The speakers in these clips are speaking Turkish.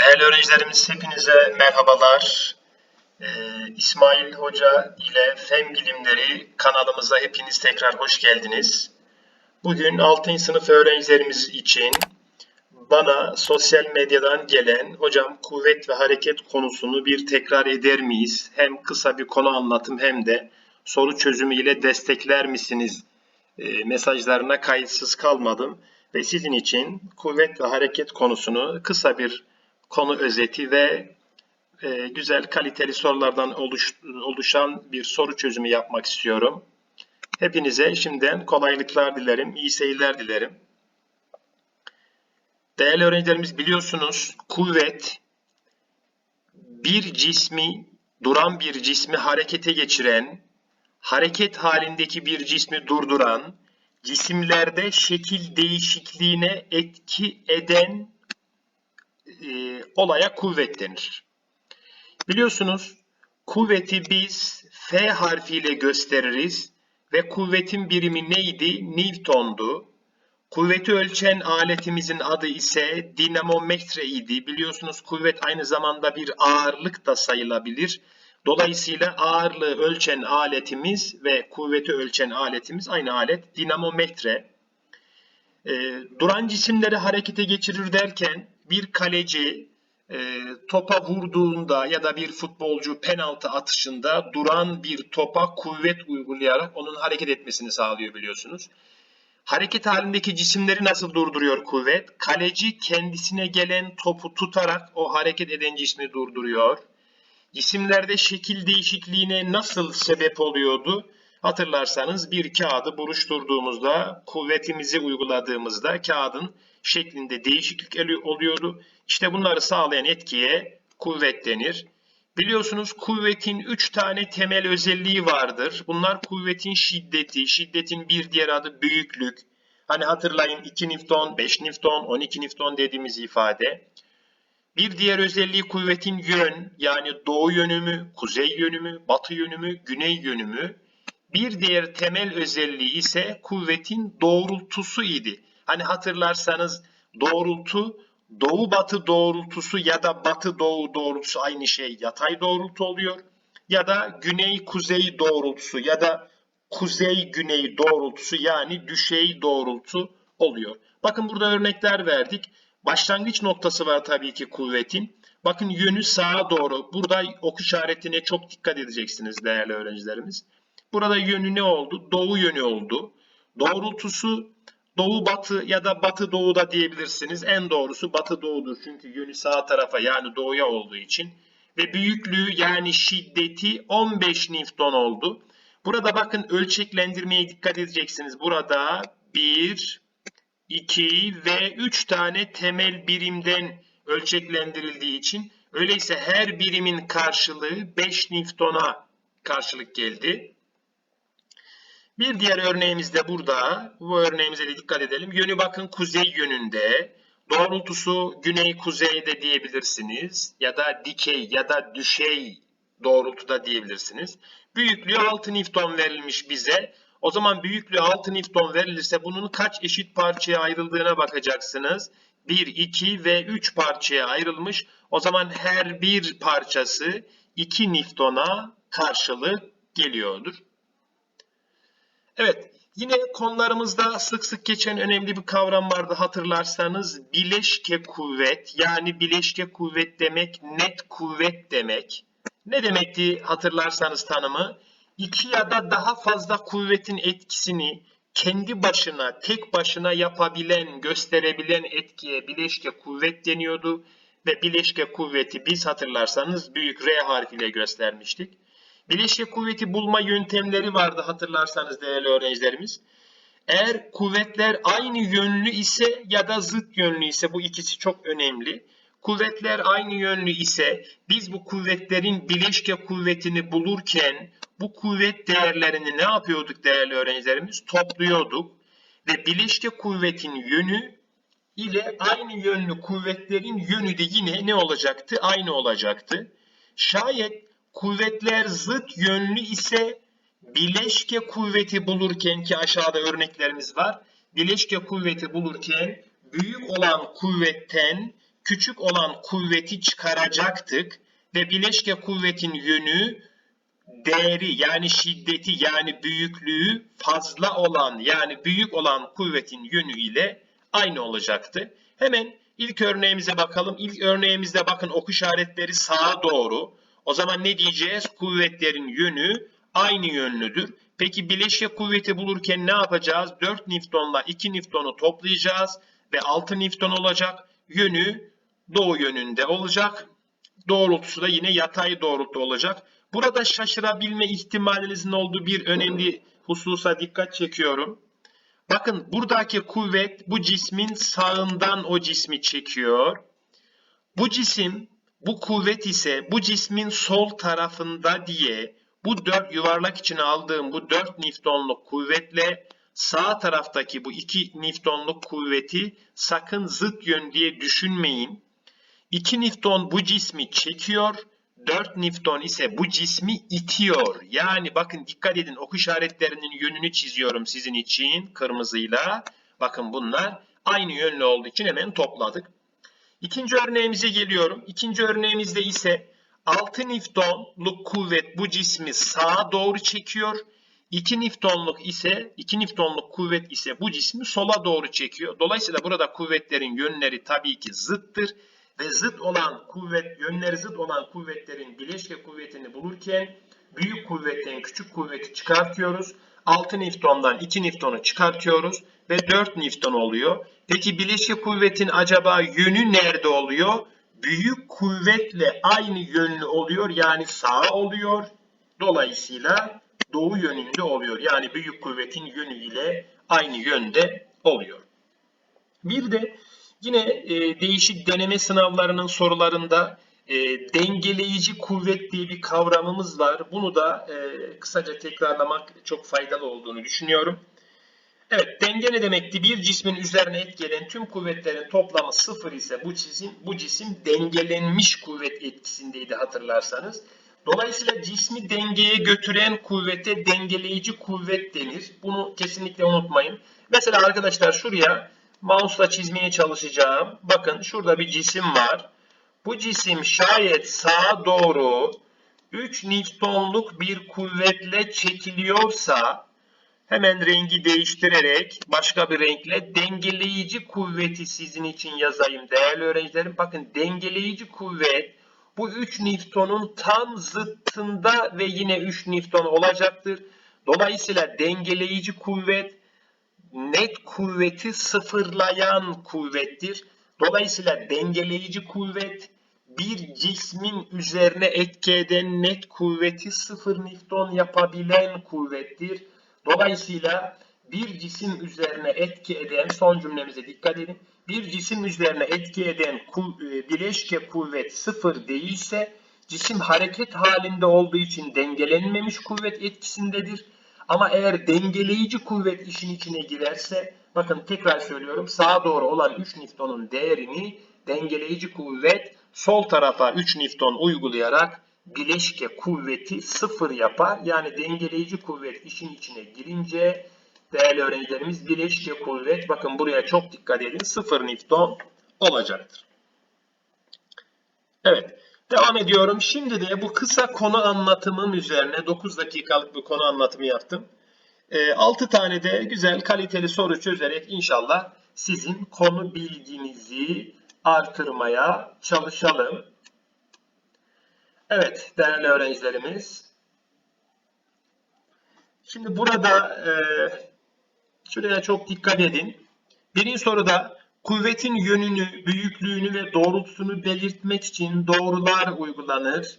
Değerli öğrencilerimiz hepinize merhabalar. Ee, İsmail Hoca ile Fen Bilimleri kanalımıza hepiniz tekrar hoş geldiniz. Bugün 6. sınıf öğrencilerimiz için bana sosyal medyadan gelen hocam kuvvet ve hareket konusunu bir tekrar eder miyiz? Hem kısa bir konu anlatım hem de soru çözümü ile destekler misiniz? E, mesajlarına kayıtsız kalmadım ve sizin için kuvvet ve hareket konusunu kısa bir konu özeti ve e, güzel kaliteli sorulardan oluş, oluşan bir soru çözümü yapmak istiyorum. Hepinize şimdiden kolaylıklar dilerim, iyi seyirler dilerim. Değerli öğrencilerimiz biliyorsunuz kuvvet bir cismi, duran bir cismi harekete geçiren, hareket halindeki bir cismi durduran, cisimlerde şekil değişikliğine etki eden e, olaya kuvvet denir. Biliyorsunuz kuvveti biz F harfiyle gösteririz ve kuvvetin birimi neydi? Newton'du. Kuvveti ölçen aletimizin adı ise dinamometre idi. Biliyorsunuz kuvvet aynı zamanda bir ağırlık da sayılabilir. Dolayısıyla ağırlığı ölçen aletimiz ve kuvveti ölçen aletimiz aynı alet dinamometre. E, duran cisimleri harekete geçirir derken bir kaleci e, topa vurduğunda ya da bir futbolcu penaltı atışında duran bir topa kuvvet uygulayarak onun hareket etmesini sağlıyor biliyorsunuz. Hareket halindeki cisimleri nasıl durduruyor kuvvet? Kaleci kendisine gelen topu tutarak o hareket eden cismi durduruyor. Cisimlerde şekil değişikliğine nasıl sebep oluyordu? Hatırlarsanız bir kağıdı buruşturduğumuzda, kuvvetimizi uyguladığımızda kağıdın şeklinde değişiklik oluyordu. İşte bunları sağlayan etkiye kuvvet denir. Biliyorsunuz kuvvetin 3 tane temel özelliği vardır. Bunlar kuvvetin şiddeti, şiddetin bir diğer adı büyüklük. Hani hatırlayın 2 Newton, 5 Newton, 12 Newton dediğimiz ifade. Bir diğer özelliği kuvvetin yön yani doğu yönü kuzey yönü batı yönü güney yönü. Bir diğer temel özelliği ise kuvvetin doğrultusu idi. Hani hatırlarsanız doğrultu doğu batı doğrultusu ya da batı doğu doğrultusu aynı şey yatay doğrultu oluyor. Ya da güney kuzey doğrultusu ya da kuzey güney doğrultusu yani düşey doğrultu oluyor. Bakın burada örnekler verdik. Başlangıç noktası var tabii ki kuvvetin. Bakın yönü sağa doğru. Burada ok işaretine çok dikkat edeceksiniz değerli öğrencilerimiz. Burada yönü ne oldu? Doğu yönü oldu. Doğrultusu doğu batı ya da batı doğu da diyebilirsiniz. En doğrusu batı doğudur. Çünkü yönü sağ tarafa yani doğuya olduğu için. Ve büyüklüğü yani şiddeti 15 Newton oldu. Burada bakın ölçeklendirmeye dikkat edeceksiniz. Burada 1, 2 ve 3 tane temel birimden ölçeklendirildiği için öyleyse her birimin karşılığı 5 Newton'a karşılık geldi. Bir diğer örneğimiz de burada. Bu örneğimize de dikkat edelim. Yönü bakın kuzey yönünde. Doğrultusu güney kuzeyde diyebilirsiniz. Ya da dikey ya da düşey doğrultuda diyebilirsiniz. Büyüklüğü 6 Newton verilmiş bize. O zaman büyüklüğü 6 Newton verilirse bunun kaç eşit parçaya ayrıldığına bakacaksınız. 1, 2 ve 3 parçaya ayrılmış. O zaman her bir parçası 2 Newton'a karşılık geliyordur. Evet, yine konularımızda sık sık geçen önemli bir kavram vardı hatırlarsanız. Bileşke kuvvet, yani bileşke kuvvet demek net kuvvet demek. Ne demekti hatırlarsanız tanımı? İki ya da daha fazla kuvvetin etkisini kendi başına, tek başına yapabilen, gösterebilen etkiye bileşke kuvvet deniyordu. Ve bileşke kuvveti biz hatırlarsanız büyük R harfiyle göstermiştik. Bileşke kuvveti bulma yöntemleri vardı hatırlarsanız değerli öğrencilerimiz. Eğer kuvvetler aynı yönlü ise ya da zıt yönlü ise bu ikisi çok önemli. Kuvvetler aynı yönlü ise biz bu kuvvetlerin bileşke kuvvetini bulurken bu kuvvet değerlerini ne yapıyorduk değerli öğrencilerimiz? Topluyorduk ve bileşke kuvvetin yönü ile aynı yönlü kuvvetlerin yönü de yine ne olacaktı? Aynı olacaktı. Şayet kuvvetler zıt yönlü ise bileşke kuvveti bulurken ki aşağıda örneklerimiz var. Bileşke kuvveti bulurken büyük olan kuvvetten küçük olan kuvveti çıkaracaktık ve bileşke kuvvetin yönü değeri yani şiddeti yani büyüklüğü fazla olan yani büyük olan kuvvetin yönü ile aynı olacaktı. Hemen ilk örneğimize bakalım. İlk örneğimizde bakın ok işaretleri sağa doğru. O zaman ne diyeceğiz? Kuvvetlerin yönü aynı yönlüdür. Peki bileşke kuvveti bulurken ne yapacağız? 4 Newton'la 2 Newton'u toplayacağız ve 6 Newton olacak. Yönü doğu yönünde olacak. Doğrultusu da yine yatay doğrultu olacak. Burada şaşırabilme ihtimalinizin olduğu bir önemli hususa dikkat çekiyorum. Bakın buradaki kuvvet bu cismin sağından o cismi çekiyor. Bu cisim, bu kuvvet ise bu cismin sol tarafında diye bu dört yuvarlak içine aldığım bu 4 Newton'luk kuvvetle sağ taraftaki bu 2 Newton'luk kuvveti sakın zıt yön diye düşünmeyin. 2 Newton bu cismi çekiyor, 4 Newton ise bu cismi itiyor. Yani bakın dikkat edin ok işaretlerinin yönünü çiziyorum sizin için kırmızıyla. Bakın bunlar aynı yönlü olduğu için hemen topladık. İkinci örneğimize geliyorum. İkinci örneğimizde ise 6 Newton'luk kuvvet bu cismi sağa doğru çekiyor. 2 Newton'luk ise 2 Newton'luk kuvvet ise bu cismi sola doğru çekiyor. Dolayısıyla burada kuvvetlerin yönleri tabii ki zıttır ve zıt olan kuvvet yönleri zıt olan kuvvetlerin bileşke kuvvetini bulurken büyük kuvvetten küçük kuvveti çıkartıyoruz. 6 Newton'dan 2 Newton'u çıkartıyoruz ve 4 Newton oluyor. Peki bileşke kuvvetin acaba yönü nerede oluyor? Büyük kuvvetle aynı yönlü oluyor yani sağa oluyor. Dolayısıyla doğu yönünde oluyor. Yani büyük kuvvetin yönü ile aynı yönde oluyor. Bir de yine e, değişik deneme sınavlarının sorularında e, dengeleyici kuvvet diye bir kavramımız var. Bunu da e, kısaca tekrarlamak çok faydalı olduğunu düşünüyorum. Evet, denge ne demekti? Bir cismin üzerine etkileyen tüm kuvvetlerin toplamı sıfır ise bu cisim, bu cisim dengelenmiş kuvvet etkisindeydi hatırlarsanız. Dolayısıyla cismi dengeye götüren kuvvete dengeleyici kuvvet denir. Bunu kesinlikle unutmayın. Mesela arkadaşlar şuraya mouse'la çizmeye çalışacağım. Bakın şurada bir cisim var. Bu cisim şayet sağa doğru 3 Newton'luk bir kuvvetle çekiliyorsa hemen rengi değiştirerek başka bir renkle dengeleyici kuvveti sizin için yazayım değerli öğrencilerim. Bakın dengeleyici kuvvet bu 3 Newton'un tam zıttında ve yine 3 Newton olacaktır. Dolayısıyla dengeleyici kuvvet net kuvveti sıfırlayan kuvvettir. Dolayısıyla dengeleyici kuvvet bir cismin üzerine etki eden net kuvveti 0 Newton yapabilen kuvvettir. Dolayısıyla bir cisim üzerine etki eden, son cümlemize dikkat edin. Bir cisim üzerine etki eden e, bileşke kuvvet sıfır değilse cisim hareket halinde olduğu için dengelenmemiş kuvvet etkisindedir. Ama eğer dengeleyici kuvvet işin içine girerse, bakın tekrar söylüyorum sağa doğru olan 3 Newton'un değerini dengeleyici kuvvet sol tarafa 3 Newton uygulayarak bileşke kuvveti sıfır yapar. Yani dengeleyici kuvvet işin içine girince değerli öğrencilerimiz bileşke kuvvet bakın buraya çok dikkat edin 0 Newton olacaktır. Evet. Devam ediyorum. Şimdi de bu kısa konu anlatımım üzerine 9 dakikalık bir konu anlatımı yaptım. 6 tane de güzel kaliteli soru çözerek inşallah sizin konu bilginizi artırmaya çalışalım. Evet değerli öğrencilerimiz. Şimdi burada e, şuraya çok dikkat edin. Birinci soruda kuvvetin yönünü, büyüklüğünü ve doğrultusunu belirtmek için doğrular uygulanır.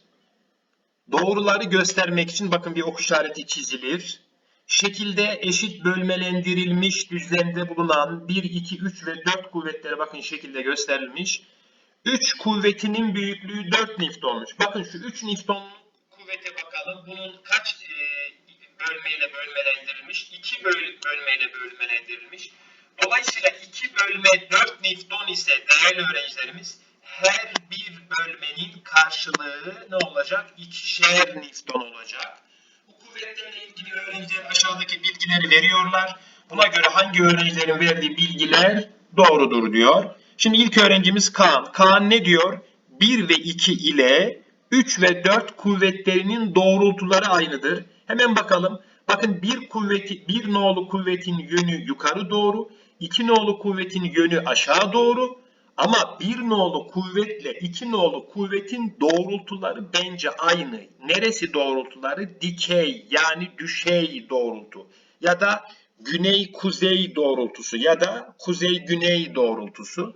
Doğruları göstermek için bakın bir ok işareti çizilir. Şekilde eşit bölmelendirilmiş düzlemde bulunan 1, 2, 3 ve 4 kuvvetlere bakın şekilde gösterilmiş. 3 kuvvetinin büyüklüğü 4 Newton'muş. Bakın şu 3 Newton kuvvete bakalım. Bunun kaç e, bölmeyle bölmelendirilmiş? 2 böl bölmeyle bölmelendirilmiş. Dolayısıyla 2 bölme 4 Newton ise değerli öğrencilerimiz her bir bölmenin karşılığı ne olacak? İkişer Newton olacak. Bu kuvvetlerle ilgili öğrenciler aşağıdaki bilgileri veriyorlar. Buna göre hangi öğrencilerin verdiği bilgiler doğrudur diyor. Şimdi ilk öğrencimiz Kaan. Kaan ne diyor? 1 ve 2 ile 3 ve 4 kuvvetlerinin doğrultuları aynıdır. Hemen bakalım. Bakın bir kuvveti, bir nolu kuvvetin yönü yukarı doğru, iki nolu kuvvetin yönü aşağı doğru. Ama bir nolu kuvvetle iki nolu kuvvetin doğrultuları bence aynı. Neresi doğrultuları? Dikey yani düşey doğrultu. Ya da güney-kuzey doğrultusu ya da kuzey-güney doğrultusu.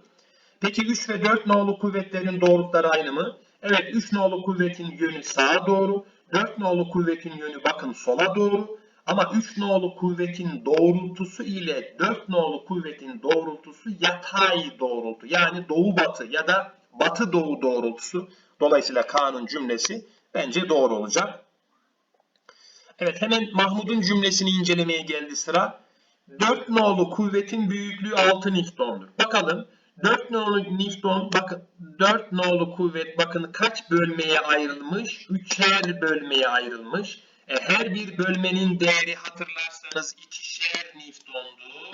Peki 3 ve 4 nolu kuvvetlerin doğrultuları aynı mı? Evet 3 nolu kuvvetin yönü sağa doğru, 4 nolu kuvvetin yönü bakın sola doğru. Ama 3 nolu kuvvetin doğrultusu ile 4 nolu kuvvetin doğrultusu yatay doğrultu. Yani doğu batı ya da batı doğu doğrultusu. Dolayısıyla Kaan'ın cümlesi bence doğru olacak. Evet hemen Mahmud'un cümlesini incelemeye geldi sıra. 4 nolu kuvvetin büyüklüğü 6 Newton'dur. Bakalım 4 nolu Newton bakın 4 nolu kuvvet bakın kaç bölmeye ayrılmış? Üçer bölmeye ayrılmış. E, her bir bölmenin değeri hatırlarsanız ikişer Newton'du.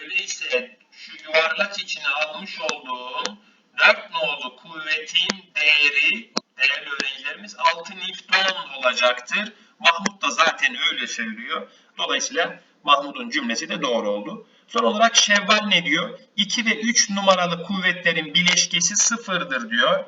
Öyleyse şu yuvarlak içine almış olduğum 4 nolu kuvvetin değeri değerli öğrencilerimiz 6 Newton olacaktır. Mahmut da zaten öyle söylüyor. Dolayısıyla Mahmut'un cümlesi de doğru oldu. Son olarak Şevval ne diyor? 2 ve 3 numaralı kuvvetlerin bileşkesi sıfırdır diyor.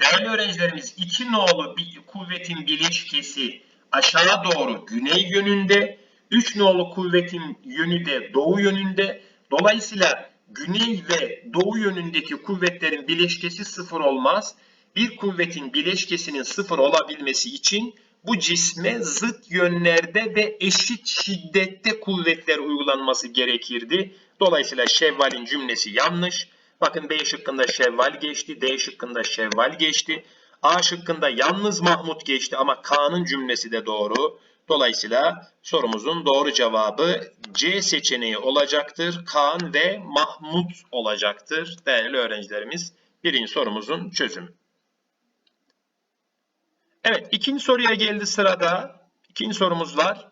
Değerli öğrencilerimiz 2 nolu bir kuvvetin bileşkesi aşağı doğru güney yönünde, 3 nolu kuvvetin yönü de doğu yönünde. Dolayısıyla güney ve doğu yönündeki kuvvetlerin bileşkesi sıfır olmaz. Bir kuvvetin bileşkesinin sıfır olabilmesi için bu cisme zıt yönlerde ve eşit şiddette kuvvetler uygulanması gerekirdi. Dolayısıyla Şevval'in cümlesi yanlış. Bakın B şıkkında Şevval geçti, D şıkkında Şevval geçti. A şıkkında yalnız Mahmut geçti ama K'nın cümlesi de doğru. Dolayısıyla sorumuzun doğru cevabı C seçeneği olacaktır. Kaan ve Mahmut olacaktır değerli öğrencilerimiz. Birinci sorumuzun çözümü. Evet ikinci soruya geldi sırada. İkinci sorumuz var.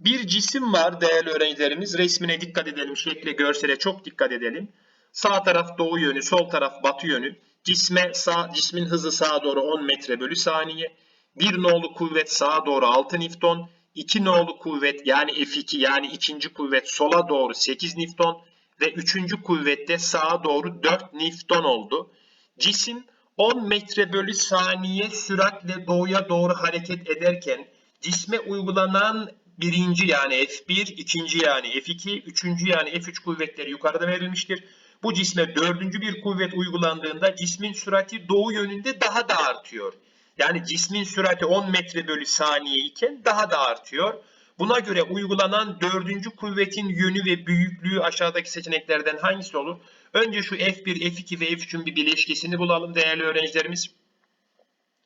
Bir cisim var değerli öğrencilerimiz. Resmine dikkat edelim. Şekle, görsele çok dikkat edelim. Sağ taraf doğu yönü, sol taraf batı yönü. Cisme sağ, cismin hızı sağa doğru 10 metre bölü saniye. Bir nolu kuvvet sağa doğru 6 Newton. 2 nolu kuvvet yani F2 yani ikinci kuvvet sola doğru 8 Newton. Ve üçüncü kuvvette sağa doğru 4 Newton oldu. Cisim 10 metre bölü saniye süratle doğuya doğru hareket ederken cisme uygulanan birinci yani F1, ikinci yani F2, üçüncü yani F3 kuvvetleri yukarıda verilmiştir. Bu cisme dördüncü bir kuvvet uygulandığında cismin sürati doğu yönünde daha da artıyor. Yani cismin sürati 10 metre bölü saniye iken daha da artıyor. Buna göre uygulanan dördüncü kuvvetin yönü ve büyüklüğü aşağıdaki seçeneklerden hangisi olur? Önce şu F1, F2 ve F3'ün bir bileşkesini bulalım değerli öğrencilerimiz.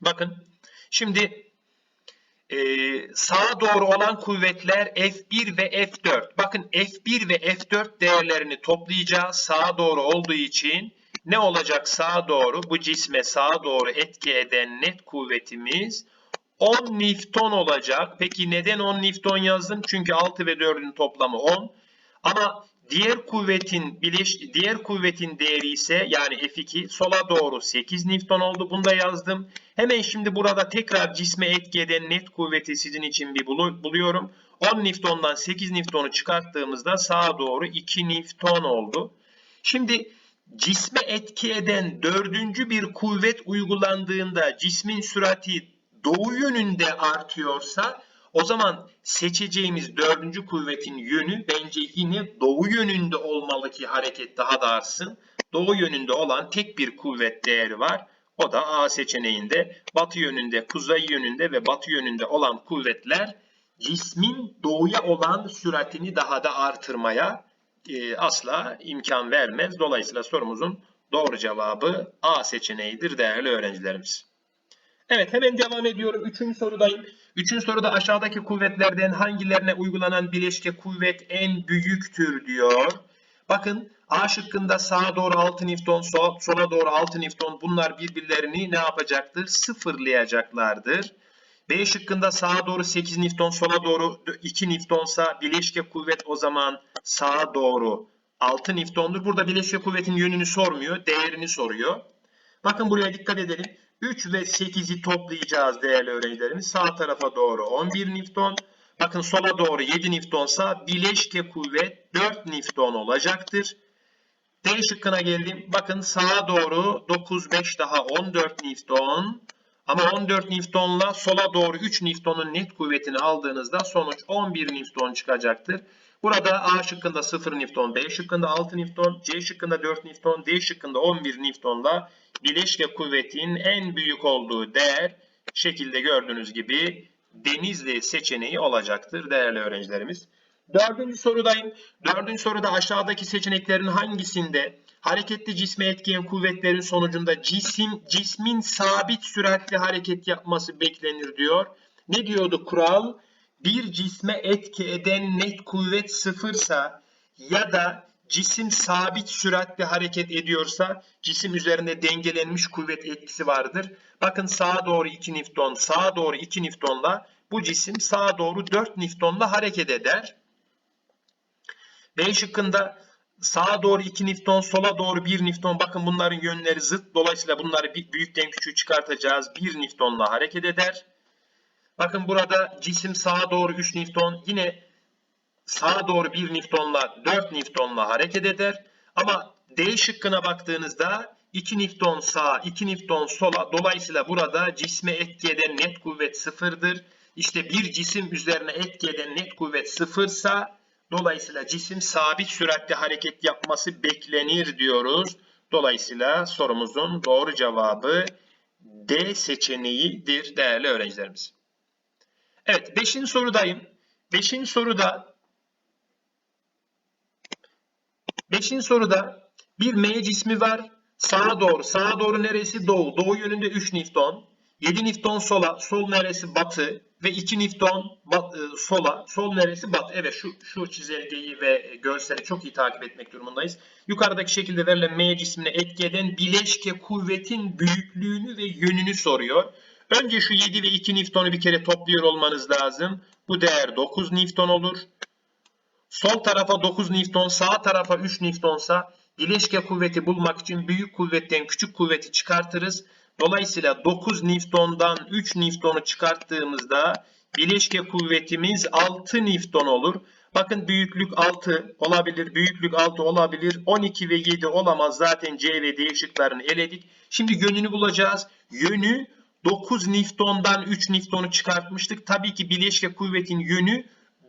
Bakın şimdi e, sağa doğru olan kuvvetler F1 ve F4. Bakın F1 ve F4 değerlerini toplayacağız. Sağa doğru olduğu için ne olacak sağa doğru? Bu cisme sağa doğru etki eden net kuvvetimiz 10 Newton olacak. Peki neden 10 Newton yazdım? Çünkü 6 ve 4'ün toplamı 10. Ama diğer kuvvetin bileş diğer kuvvetin değeri ise yani F2 sola doğru 8 Newton oldu. Bunu da yazdım. Hemen şimdi burada tekrar cisme etki eden net kuvveti sizin için bir buluyorum. 10 Newton'dan 8 Newton'u çıkarttığımızda sağa doğru 2 Newton oldu. Şimdi cisme etki eden dördüncü bir kuvvet uygulandığında cismin sürati doğu yönünde artıyorsa o zaman seçeceğimiz dördüncü kuvvetin yönü bence yine doğu yönünde olmalı ki hareket daha da artsın. Doğu yönünde olan tek bir kuvvet değeri var. O da A seçeneğinde batı yönünde, kuzey yönünde ve batı yönünde olan kuvvetler cismin doğuya olan süratini daha da artırmaya e, asla imkan vermez. Dolayısıyla sorumuzun doğru cevabı A seçeneğidir değerli öğrencilerimiz. Evet hemen devam ediyorum. Üçüncü sorudayım. Üçüncü soruda aşağıdaki kuvvetlerden hangilerine uygulanan bileşke kuvvet en büyüktür diyor. Bakın A şıkkında sağa doğru 6 Newton, sola doğru 6 Newton bunlar birbirlerini ne yapacaktır? Sıfırlayacaklardır. B şıkkında sağa doğru 8 Newton, sola doğru 2 Newtonsa bileşke kuvvet o zaman sağa doğru 6 Newton'dur. Burada bileşke kuvvetin yönünü sormuyor, değerini soruyor. Bakın buraya dikkat edelim. 3 ve 8'i toplayacağız değerli öğrencilerimiz. Sağ tarafa doğru 11 Newton. Bakın sola doğru 7 Newton'sa bileşke kuvvet 4 Newton olacaktır. D şıkkına geldim. Bakın sağa doğru 9, 5 daha 14 Newton. Ama 14 Newton'la sola doğru 3 Newton'un net kuvvetini aldığınızda sonuç 11 Newton çıkacaktır. Burada A şıkkında 0 Newton, B şıkkında 6 Newton, C şıkkında 4 Newton, D şıkkında 11 Newton'la bileşke kuvvetin en büyük olduğu değer şekilde gördüğünüz gibi Denizli seçeneği olacaktır değerli öğrencilerimiz. Dördüncü sorudayım. Dördüncü soruda aşağıdaki seçeneklerin hangisinde hareketli cisme etkileyen kuvvetlerin sonucunda cisim cismin sabit süratle hareket yapması beklenir diyor. Ne diyordu kural? Bir cisme etki eden net kuvvet sıfırsa ya da cisim sabit süratle hareket ediyorsa cisim üzerinde dengelenmiş kuvvet etkisi vardır. Bakın sağa doğru 2 Newton, sağa doğru 2 Newton'la bu cisim sağa doğru 4 Newton'la hareket eder. B şıkkında sağa doğru 2 Newton, sola doğru 1 Newton. Bakın bunların yönleri zıt. Dolayısıyla bunları büyükten küçüğü çıkartacağız. 1 Newton'la hareket eder. Bakın burada cisim sağa doğru 3 Newton. Yine sağa doğru 1 Newton'la 4 Newton'la hareket eder. Ama D şıkkına baktığınızda 2 Newton sağa, 2 Newton sola. Dolayısıyla burada cisme etki eden net kuvvet sıfırdır. İşte bir cisim üzerine etki eden net kuvvet sıfırsa dolayısıyla cisim sabit süratle hareket yapması beklenir diyoruz. Dolayısıyla sorumuzun doğru cevabı D seçeneğidir değerli öğrencilerimiz. Evet 5. sorudayım. 5. soruda 5. soruda bir M cismi var. Sağa doğru. Sağa doğru neresi? Doğu. Doğu yönünde 3 Newton. 7 Newton sola. Sol neresi? Batı. Ve 2 Newton bat, e, sola. Sol neresi? Batı. Evet şu, şu çizelgeyi ve görseli çok iyi takip etmek durumundayız. Yukarıdaki şekilde verilen M cismine etki eden bileşke kuvvetin büyüklüğünü ve yönünü soruyor. Önce şu 7 ve 2 Newton'u bir kere topluyor olmanız lazım. Bu değer 9 Newton olur. Sol tarafa 9 Newton, sağ tarafa 3 Newton'sa bileşke kuvveti bulmak için büyük kuvvetten küçük kuvveti çıkartırız. Dolayısıyla 9 Newton'dan 3 Newton'u çıkarttığımızda bileşke kuvvetimiz 6 Newton olur. Bakın büyüklük 6 olabilir, büyüklük 6 olabilir. 12 ve 7 olamaz. Zaten C ve D şıklarını eledik. Şimdi yönünü bulacağız. Yönü 9 Newton'dan 3 Newton'u çıkartmıştık. Tabii ki bileşke kuvvetin yönü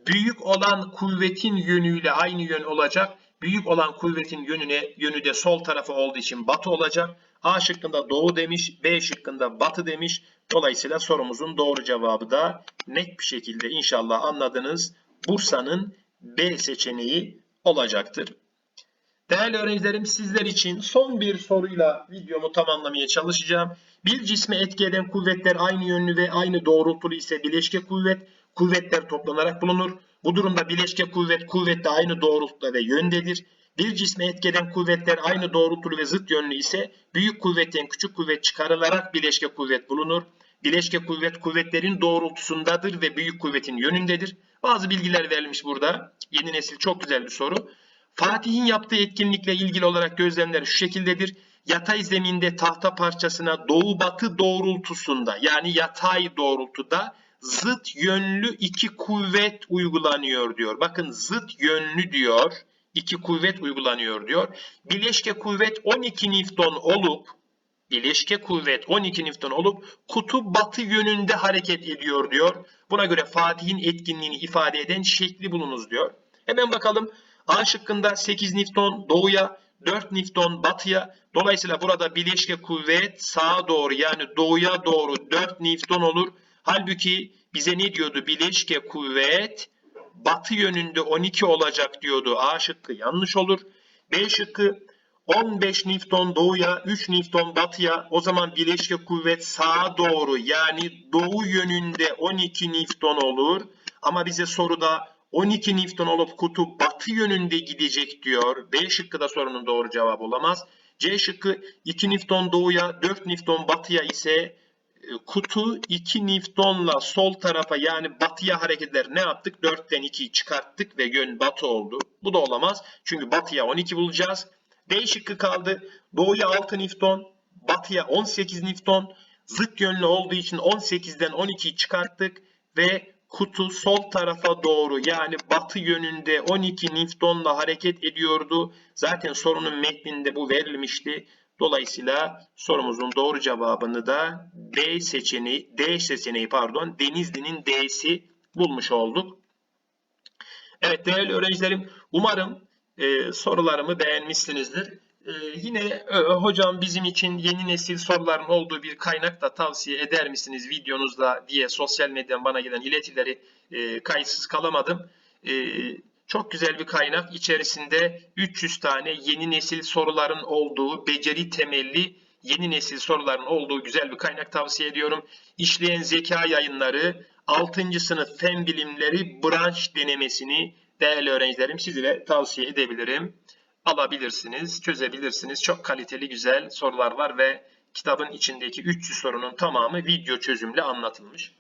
büyük olan kuvvetin yönüyle aynı yön olacak. Büyük olan kuvvetin yönüne yönü de sol tarafı olduğu için batı olacak. A şıkkında doğu demiş, B şıkkında batı demiş. Dolayısıyla sorumuzun doğru cevabı da net bir şekilde inşallah anladınız. Bursa'nın B seçeneği olacaktır. Değerli öğrencilerim sizler için son bir soruyla videomu tamamlamaya çalışacağım. Bir cisme etki eden kuvvetler aynı yönlü ve aynı doğrultulu ise bileşke kuvvet, kuvvetler toplanarak bulunur. Bu durumda bileşke kuvvet kuvvetle aynı doğrultuda ve yöndedir. Bir cisme etki eden kuvvetler aynı doğrultulu ve zıt yönlü ise büyük kuvvetten küçük kuvvet çıkarılarak bileşke kuvvet bulunur. Bileşke kuvvet kuvvetlerin doğrultusundadır ve büyük kuvvetin yönündedir. Bazı bilgiler verilmiş burada. Yeni nesil çok güzel bir soru. Fatih'in yaptığı etkinlikle ilgili olarak gözlemler şu şekildedir. Yatay zeminde tahta parçasına doğu batı doğrultusunda yani yatay doğrultuda zıt yönlü iki kuvvet uygulanıyor diyor. Bakın zıt yönlü diyor. iki kuvvet uygulanıyor diyor. Bileşke kuvvet 12 Newton olup bileşke kuvvet 12 Newton olup kutup batı yönünde hareket ediyor diyor. Buna göre Fatih'in etkinliğini ifade eden şekli bulunuz diyor. Hemen bakalım. A şıkkında 8 Newton doğuya, 4 Newton batıya. Dolayısıyla burada bileşke kuvvet sağa doğru yani doğuya doğru 4 Newton olur. Halbuki bize ne diyordu? Bileşke kuvvet batı yönünde 12 olacak diyordu. A şıkkı yanlış olur. B şıkkı 15 Newton doğuya, 3 Newton batıya. O zaman bileşke kuvvet sağa doğru yani doğu yönünde 12 Newton olur. Ama bize soruda 12 Newton olup kutup batı yönünde gidecek diyor. B şıkkı da sorunun doğru cevabı olamaz. C şıkkı 2 Newton doğuya, 4 Newton batıya ise E, kutu 2 Newton'la sol tarafa yani batıya hareket eder. Ne yaptık? 4'ten 2'yi çıkarttık ve yön batı oldu. Bu da olamaz. Çünkü batıya 12 bulacağız. D şıkkı kaldı. Doğuya 6 Newton, batıya 18 Newton. Zıt yönlü olduğu için 18'den 12'yi çıkarttık ve kutu sol tarafa doğru yani batı yönünde 12 Newton'la hareket ediyordu. Zaten sorunun metninde bu verilmişti. Dolayısıyla sorumuzun doğru cevabını da D seçeneği, D seçeneği pardon, Denizli'nin D'si bulmuş olduk. Evet değerli öğrencilerim, umarım e, sorularımı beğenmişsinizdir. E, yine e, hocam bizim için yeni nesil soruların olduğu bir kaynak da tavsiye eder misiniz videonuzda diye sosyal medyadan bana gelen iletileri e, kayıtsız kalamadım. E, çok güzel bir kaynak. İçerisinde 300 tane yeni nesil soruların olduğu, beceri temelli yeni nesil soruların olduğu güzel bir kaynak tavsiye ediyorum. İşleyen zeka yayınları 6. sınıf fen bilimleri branş denemesini değerli öğrencilerim sizlere tavsiye edebilirim. Alabilirsiniz, çözebilirsiniz. Çok kaliteli güzel sorular var ve kitabın içindeki 300 sorunun tamamı video çözümle anlatılmış.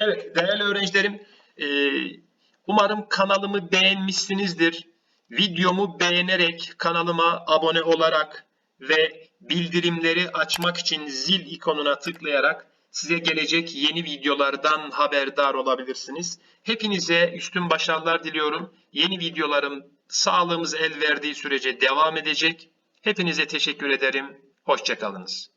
Evet değerli öğrencilerim e, umarım kanalımı beğenmişsinizdir. Videomu beğenerek kanalıma abone olarak ve bildirimleri açmak için zil ikonuna tıklayarak size gelecek yeni videolardan haberdar olabilirsiniz. Hepinize üstün başarılar diliyorum. Yeni videolarım sağlığımız el verdiği sürece devam edecek. Hepinize teşekkür ederim. Hoşçakalınız.